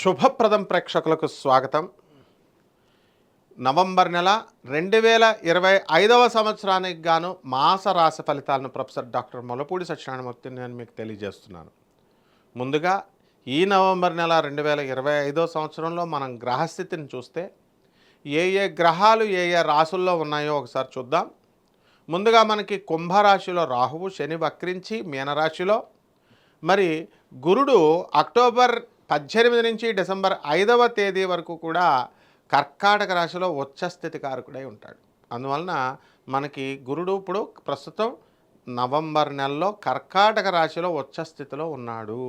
శుభప్రదం ప్రేక్షకులకు స్వాగతం. నవంబర్ నెల రెండు వేల ఇరవై ఐదవ సంవత్సరానికి గాను మాస రాశి ఫలితాలను ప్రొఫెసర్ డాక్టర్ మొలపూడి సత్యనారాయణమూర్తి నేను మీకు తెలియజేస్తున్నాను. ముందుగా ఈ నవంబర్ నెల రెండు వేల ఇరవై ఐదో సంవత్సరంలో మనం గ్రహస్థితిని చూస్తే ఏ ఏ గ్రహాలు ఏ ఏ రాసుల్లో ఉన్నాయో ఒకసారి చూద్దాం. ముందుగా మనకి కుంభరాశిలో రాహువు శని వక్రించి మీనరాశిలో. మరి గురుడు అక్టోబర్ పద్దెనిమిది నుంచి డిసెంబర్ ఐదవ తేదీ వరకు కూడా కర్కాటక రాశిలో ఉచ్చస్థితి కారకుడై ఉంటాడు. అందువలన మనకి గురుడు ఇప్పుడు ప్రస్తుతం నవంబర్ నెలలో కర్కాటక రాశిలో ఉచ్చస్థితిలో ఉన్నాడు.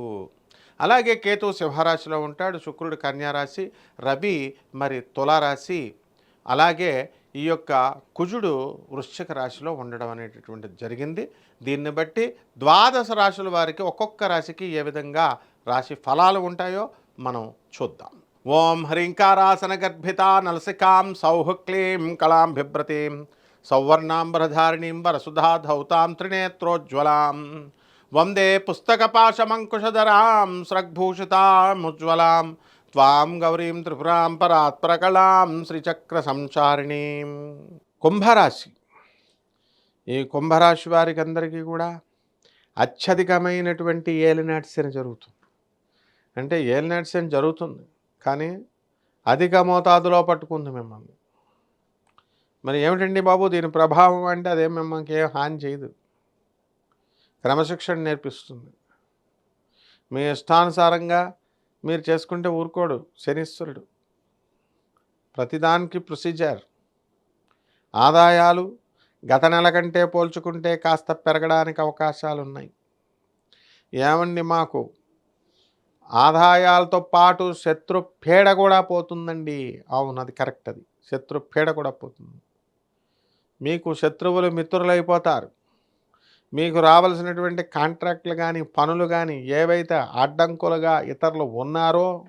అలాగే కేతు సింహరాశిలో ఉంటాడు శుక్రుడు కన్యారాశి రవి మరి తులారాశి అలాగే ఈ యొక్క కుజుడు వృశ్చిక రాశిలో ఉండడం అనేటటువంటిది జరిగింది. దీన్ని బట్టి ద్వాదశ రాశుల వారికి ఒక్కొక్క రాశికి ఏ విధంగా రాశి ఫలాలు ఉంటాయో మనం చూద్దాం. ఓం హ్రీంకారాసన గర్భిత నలసికాం సౌహక్లీం కళాం బిభ్రతీం సౌవర్ణాంబరధారిణీం వరసుధా ధౌతాం త్రినేత్రోజ్వలాం వందే పుస్తకపాశమంకుశధరాం స్రగ్భూషితాముజ్వలాం త్వాం గౌరీం త్రిపురాం పరాత్పరకళాం శ్రీచక్ర సంచారిణీం కుంభరాశి. ఈ కుంభరాశి వారికి అందరికీ కూడా అత్యధికమైనటువంటి ఏలినాటి శని జరుగుతుంది. అంటే ఏలినాటి శని జరుగుతుంది? కానీ అధిక మోతాదులో పట్టుకుంది మిమ్మల్ని. మరి ఏమిటండి బాబు దీని ప్రభావం అంటే అదే మిమ్మల్ని ఏం హాని చేయదు. క్రమశిక్షణ నేర్పిస్తుంది. మీ ఇష్టానుసారంగా మీరు చేసుకుంటే ఊరుకోడు శనీశ్వరుడు ప్రతిదానికి ప్రొసీజర్. ఆదాయాలు గత నెల కంటే పోల్చుకుంటే కాస్త పెరగడానికి అవకాశాలు ఉన్నాయి ఏమండి మాకు? ఆదాయాలతో పాటు శత్రు పీడ కూడా పోతుందండి. అవును అది కరెక్ట్ అది. శత్రు పీడ కూడా పోతుంది. మీకు శత్రువులు మిత్రులైపోతారు. మీకు రావాల్సినటువంటి కాంట్రాక్ట్లు కానీ పనులు కానీ ఏవైతే అడ్డంకులుగా ఇతరులు ఉన్నారో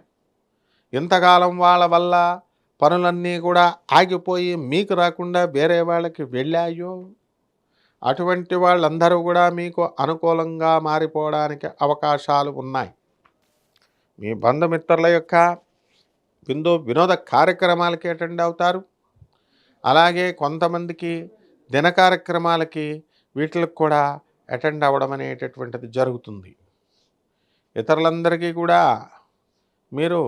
ఇంతకాలం వాళ్ళ వల్ల పనులన్నీ కూడా ఆగిపోయి మీకు రాకుండా వేరే వాళ్ళకి వెళ్ళాయో అటువంటి వాళ్ళందరూ కూడా మీకు అనుకూలంగా మారిపోవడానికి అవకాశాలు ఉన్నాయి. మీ బంధుమిత్రుల యొక్క విందు వినోద కార్యక్రమాలకి అటెండ్ అవుతారు. అలాగే కొంతమందికి దిన కార్యక్రమాలకి వీటికి కూడా అటెండ్ అవ్వడం అనేటటువంటిది జరుగుతుంది. ఇతరులందరికీ కూడా మీరు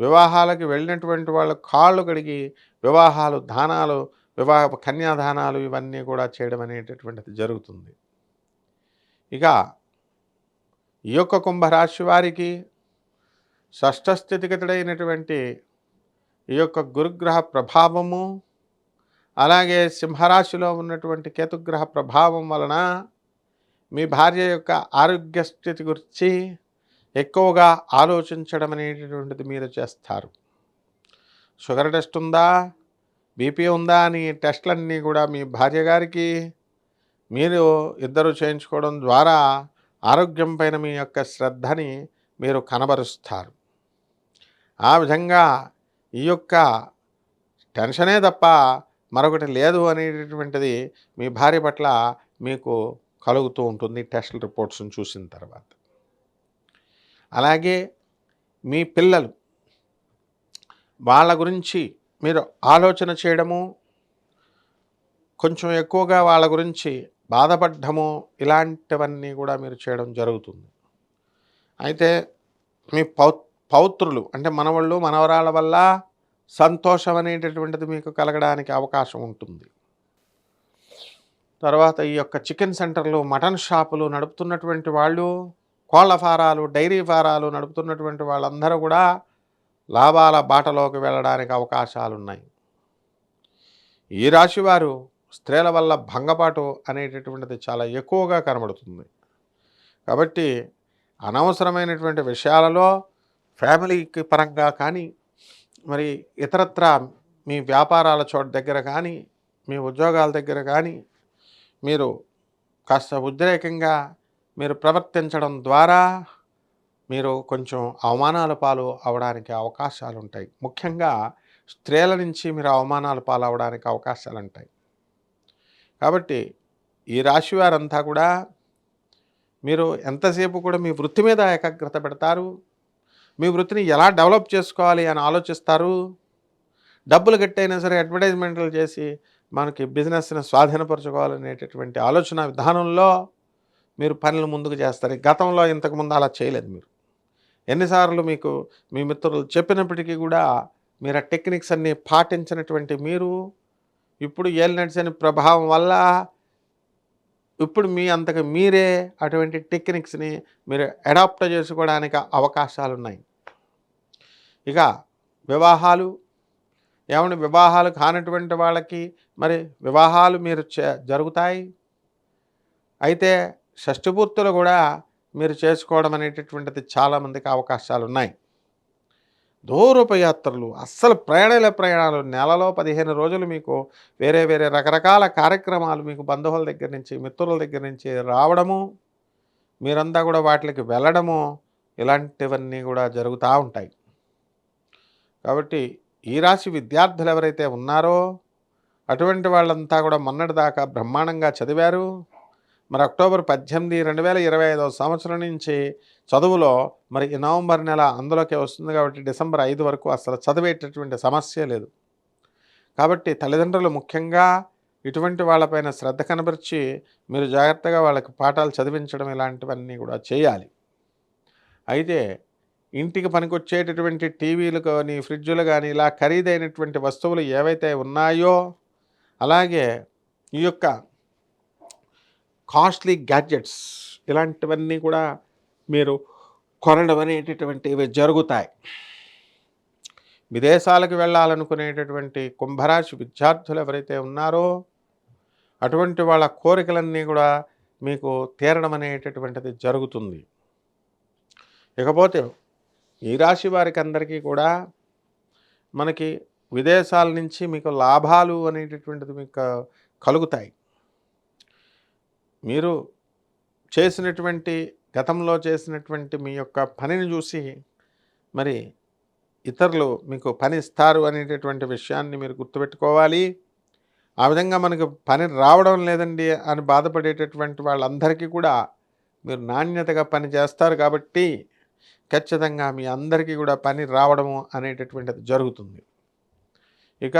వివాహాలకు వెళ్ళినటువంటి వాళ్ళు కాళ్ళు కడిగి వివాహాలు దానాలు వివాహ కన్యాదానాలు ఇవన్నీ కూడా చేయడం అనేటటువంటిది జరుగుతుంది. ఇక ఈ యొక్క కుంభరాశి వారికి షష్ఠస్థితిగతుడైనటువంటి ఈ యొక్క గురుగ్రహ ప్రభావము అలాగే సింహరాశిలో ఉన్నటువంటి కేతుగ్రహ ప్రభావం వలన మీ భార్య యొక్క ఆరోగ్య స్థితి గురించి ఎక్కువగా ఆలోచించడం అనేటటువంటిది మీరు చేస్తారు. షుగర్ టెస్ట్ ఉందా? బీపీ ఉందా అని టెస్ట్లన్నీ కూడా మీ భార్య గారికి మీరు ఇద్దరు చేయించుకోవడం ద్వారా ఆరోగ్యం పైన మీ యొక్క శ్రద్ధని మీరు కనబరుస్తారు. ఆ విధంగా ఈ యొక్క టెన్షనే తప్ప మరొకటి లేదు అనేటటువంటిది మీ భార్య పట్ల మీకు కలుగుతూ ఉంటుంది టెస్ట్ రిపోర్ట్స్ని చూసిన తర్వాత. అలాగే మీ పిల్లలు వాళ్ళ గురించి మీరు ఆలోచన చేయడము కొంచెం ఎక్కువగా వాళ్ళ గురించి బాధపడ్డము ఇలాంటివన్నీ కూడా మీరు చేయడం జరుగుతుంది. అయితే మీ పౌ పౌత్రులు. అంటే మనవాళ్ళు మనవరాల వల్ల సంతోషం అనేటటువంటిది మీకు కలగడానికి అవకాశం ఉంటుంది. తర్వాత ఈ యొక్క చికెన్ సెంటర్లు మటన్ షాపులు నడుపుతున్నటువంటి వాళ్ళు కోళ్ళ ఫారాలు డైరీ ఫారాలు నడుపుతున్నటువంటి వాళ్ళందరూ కూడా లాభాల బాటలోకి వెళ్ళడానికి అవకాశాలు ఉన్నాయి ఈ రాశి వారు స్త్రీల వల్ల భంగపాటు అనేటటువంటిది చాలా ఎక్కువగా కనబడుతుంది. కాబట్టి అనవసరమైనటువంటి విషయాలలో ఫ్యామిలీకి పరంగా కానీ మరి ఇతరత్ర మీ వ్యాపారాల చోట దగ్గర కానీ మీ ఉద్యోగాల దగ్గర కానీ మీరు కాస్త ఉద్రేకంగా మీరు ప్రవర్తించడం ద్వారా మీరు కొంచెం అవమానాల పాలు అవడానికి అవకాశాలు ఉంటాయి ముఖ్యంగా స్త్రీల నుంచి మీరు అవమానాల పాలు అవడానికి అవకాశాలు ఉంటాయి కాబట్టి ఈ రాశి వారంతా కూడా మీరు ఎంతసేపు కూడా మీ వృత్తి మీద ఏకాగ్రత పెడతారు? మీ వృత్తిని ఎలా డెవలప్ చేసుకోవాలి అని ఆలోచిస్తారు? డబ్బులు కట్టైనా సరే అడ్వర్టైజ్మెంట్లు చేసి మనకి బిజినెస్ని స్వాధీనపరచుకోవాలనేటటువంటి ఆలోచన విధానంలో మీరు పనులు ముందుకు చేస్తారు. గతంలో ఇంతకుముందు అలా చేయలేదు మీరు. ఎన్నిసార్లు మీకు మీ మిత్రులు చెప్పినప్పటికీ కూడా మీరు ఆ టెక్నిక్స్ అన్నీ పాటించినటువంటి మీరు ఇప్పుడు ఏలినడిసిన ప్రభావం వల్ల ఇప్పుడు మీ అంతకు మీరే అటువంటి టెక్నిక్స్ని మీరు అడాప్ట్ చేసుకోవడానికి అవకాశాలు ఉన్నాయి ఇక వివాహాలు ఏమైనా వివాహాలు కానటువంటి వాళ్ళకి మరి వివాహాలు మీరు జరుగుతాయి? అయితే షష్టిపూర్తులు కూడా మీరు చేసుకోవడం అనేటటువంటిది చాలామందికి అవకాశాలు ఉన్నాయి. దూరూపయాత్రలు అస్సలు ప్రయాణాల ప్రయాణాలు నెలలో పదిహేను రోజులు మీకు వేరే వేరే రకరకాల కార్యక్రమాలు మీకు బంధువుల దగ్గర నుంచి మిత్రుల దగ్గర నుంచి రావడము మీరంతా కూడా వాటికి వెళ్ళడము ఇలాంటివన్నీ కూడా జరుగుతూ ఉంటాయి. కాబట్టి ఈ రాశి విద్యార్థులు ఎవరైతే ఉన్నారో అటువంటి వాళ్ళంతా కూడా మొన్నటిదాకా బ్రహ్మాండంగా చదివారు. మరి అక్టోబర్ పద్దెనిమిది రెండు వేల ఇరవై ఐదవ సంవత్సరం నుంచి చదువులో మరి నవంబర్ నెల అందులోకే వస్తుంది కాబట్టి డిసెంబర్ ఐదు వరకు అసలు చదివేటటువంటి సమస్య లేదు. కాబట్టి తల్లిదండ్రులు ముఖ్యంగా ఇటువంటి వాళ్ళపైన శ్రద్ధ కనబరిచి మీరు జాగ్రత్తగా వాళ్ళకి పాఠాలు చదివించడం ఇలాంటివన్నీ కూడా చేయాలి. అయితే ఇంటికి పనికొచ్చేటటువంటి టీవీలు కానీ ఫ్రిడ్జులు కానీ ఇలా ఖరీదైనటువంటి వస్తువులు ఏవైతే ఉన్నాయో అలాగే ఈ యొక్క కాస్ట్లీ గ్యాడ్జెట్స్ ఇలాంటివన్నీ కూడా మీరు కొనడం అనేటటువంటివి జరుగుతాయి. విదేశాలకు వెళ్ళాలనుకునేటటువంటి కుంభరాశి విద్యార్థులు ఎవరైతే ఉన్నారో అటువంటి వాళ్ళ కోరికలన్నీ కూడా మీకు తీరడం అనేటటువంటిది జరుగుతుంది. ఇకపోతే ఈ రాశి వారికి అందరికీ కూడా మనకి విదేశాల నుంచి మీకు లాభాలు అనేటటువంటిది మీకు కలుగుతాయి. మీరు చేసినటువంటి గతంలో చేసినటువంటి మీ యొక్క పనిని చూసి మరి ఇతరులు మీకు పని ఇస్తారు అనేటటువంటి విషయాన్ని మీరు గుర్తుపెట్టుకోవాలి. ఆ విధంగా మనకు పని రావడం లేదండి అని బాధపడేటటువంటి వాళ్ళందరికీ కూడా మీరు నాణ్యతగా పని చేస్తారు కాబట్టి ఖచ్చితంగా మీ అందరికీ కూడా పని రావడము అనేటటువంటిది జరుగుతుంది. ఇక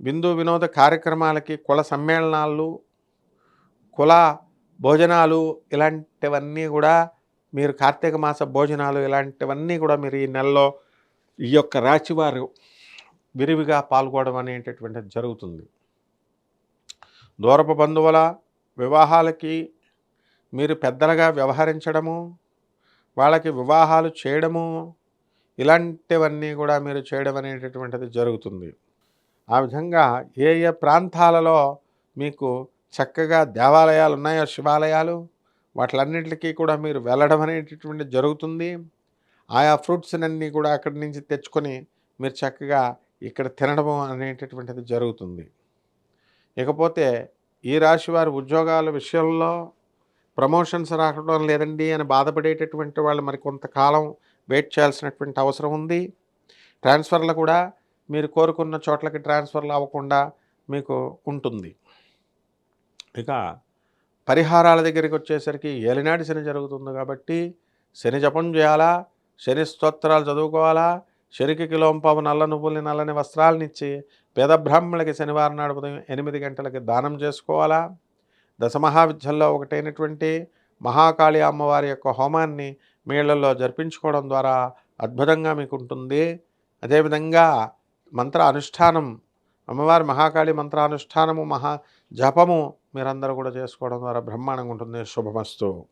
బిందు వినోద కార్యక్రమాలకి కుల సమ్మేళనాలు కుల భోజనాలు ఇలాంటివన్నీ కూడా మీరు కార్తీక మాస భోజనాలు ఇలాంటివన్నీ కూడా మీరు ఈ నెలలో ఈ యొక్క రాశివారు విరివిగా పాల్గొనడం అనేటటువంటిది జరుగుతుంది. దూరపు బంధువుల వివాహాలకి మీరు పెద్దలుగా వ్యవహరించడము వాళ్ళకి వివాహాలు చేయడము ఇలాంటివన్నీ కూడా మీరు చేయడం అనేటటువంటిది జరుగుతుంది. ఆ విధంగా ఏ ఏ ప్రాంతాలలో మీకు చక్కగా దేవాలయాలు ఉన్నాయో శివాలయాలు వాటిలన్నింటికీ కూడా మీరు వెళ్ళడం అనేటటువంటి జరుగుతుంది. ఆయా ఫ్రూట్స్నన్నీ కూడా అక్కడి నుంచి తెచ్చుకొని మీరు చక్కగా ఇక్కడ తినడం అనేటటువంటిది జరుగుతుంది. ఇకపోతే ఈ రాశి వారి ఉద్యోగాల విషయంలో ప్రమోషన్స్ రావడం లేదండి అని బాధపడేటటువంటి వాళ్ళు మరి కొంతకాలం వెయిట్ చేయాల్సినటువంటి అవసరం ఉంది. ట్రాన్స్ఫర్లు కూడా మీరు కోరుకున్న చోట్లకి ట్రాన్స్ఫర్లు అవ్వకుండా మీకు ఉంటుంది. ఇక పరిహారాల దగ్గరికి వచ్చేసరికి ఏలినాటి శని జరుగుతుంది కాబట్టి శని జపం చేయాలా? శని స్తోత్రాలు చదువుకోవాలా? శనికి కిలోంపావు నల్ల నువ్వుల్ని నల్లని వస్త్రాలనిచ్చి పేద బ్రాహ్మణులకి శనివారం నాడు ఉదయం ఎనిమిది గంటలకి దానం చేసుకోవాలా? దశమహావిద్యల్లో ఒకటైనటువంటి మహాకాళి అమ్మవారి యొక్క హోమాన్ని మీళ్ళలో జరిపించుకోవడం ద్వారా అద్భుతంగా మీకు ఉంటుంది అదేవిధంగా మంత్ర అనుష్ఠానం అమ్మవారి మహాకాళి మంత్రానుష్ఠానము మహా జపము మీరందరూ కూడా చేసుకోవడం ద్వారా బ్రహ్మాండంగా ఉంటుంది. శుభమస్తు.